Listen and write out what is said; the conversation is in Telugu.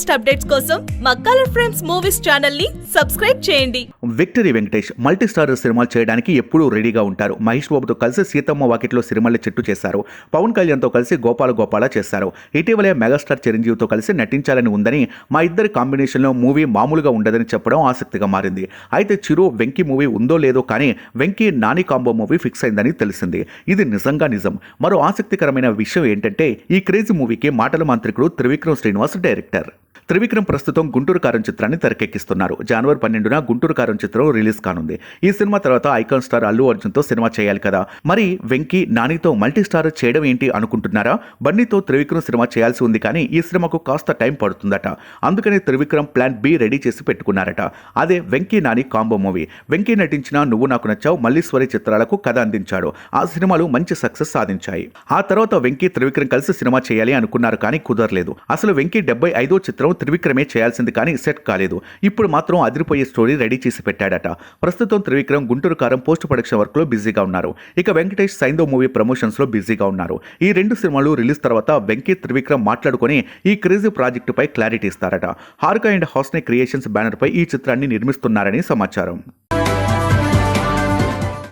లేటెస్ట్ అప్డేట్స్ కోసం మా కలర్ ఫ్రేమ్స్ మూవీస్ ఛానల్ని సబ్స్క్రైబ్ చేయండి. విక్టరీ వెంకటేష్ మల్టీ స్టార్ సినిమాలు చేయడానికి ఎప్పుడూ రెడీగా ఉంటారు. మహేష్ బాబుతో కలిసి సీతమ్మ వాకిట్లో సిరిమల్ల చెట్టు చేశారు. పవన్ కళ్యాణ్తో కలిసి గోపాల గోపాల చేశారు. ఇటీవలే మెగాస్టార్ చిరంజీవితో కలిసి నటించాలని ఉందని మా ఇద్దరి కాంబినేషన్లో మూవీ మామూలుగా ఉండదని చెప్పడం ఆసక్తిగా మారింది. అయితే చిరు వెంకీ మూవీ ఉందో లేదో కానీ Venky Nani combo movie fix అయిందని తెలిసింది. ఇది నిజంగా నిజం. మరో ఆసక్తికరమైన విషయం ఏంటంటే ఈ క్రేజీ మూవీకి మాటల మాంత్రికుడు త్రివిక్రమ్ శ్రీనివాస్ డైరెక్టర్. త్రివిక్రమ్ ప్రస్తుతం గుంటూరు కారం చిత్రాన్ని తెరకెక్కిస్తున్నారు. జనవరి పన్నెండున గుంటూరు కారం చిత్రం రిలీజ్ కానుంది. ఈ సినిమా తర్వాత ఐకాన్ స్టార్ అల్లు అర్జున్తో సినిమా చేయాలి కదా. మరి వెంకీ నానితో మల్టీ స్టార్ చేయడం ఏంటి అనుకుంటున్నారా? బన్నీతో త్రివిక్రమ్ సినిమా చేయాల్సి ఉంది కానీ ఈ సినిమాకు కాస్త టైం పడుతుందట. అందుకని త్రివిక్రమ్ ప్లాన్ బి రెడీ చేసి పెట్టుకున్నారట. అదే వెంకీ నాని కాంబో మూవీ. వెంకీ నటించిన నువ్వు నాకు నచ్చావు మల్లీశ్వరి చిత్రాలకు కథ అందించాడు. ఆ సినిమాలు మంచి సక్సెస్ సాధించాయి. ఆ తర్వాత వెంకీ త్రివిక్రమ్ కలిసి సినిమా చేయాలి అనుకున్నారు కానీ కుదరలేదు. అసలు వెంకీ డెబ్బై ఐదో చిత్రం త్రివిక్రమే చేయాల్సింది కానీ సెట్ కాలేదు. ఇప్పుడు మాత్రం అదిరిపోయే స్టోరీ రెడీ చేసి పెట్టాడట. ప్రస్తుతం త్రివిక్రమ్ గుంటూరు కారం పోస్ట్ ప్రొడక్షన్ వర్క్లో బిజీగా ఉన్నారు. ఇక వెంకటేష్ సైందో మూవీ ప్రమోషన్స్లో బిజీగా ఉన్నారు. ఈ రెండు సినిమాలు రిలీజ్ తర్వాత వెంకీ త్రివిక్రమ్ మాట్లాడుకుని ఈ క్రేజీ ప్రాజెక్టుపై క్లారిటీ ఇస్తారట. Haarika and Hassine creations banner పై ఈ చిత్రాన్ని నిర్మిస్తున్నారని సమాచారం.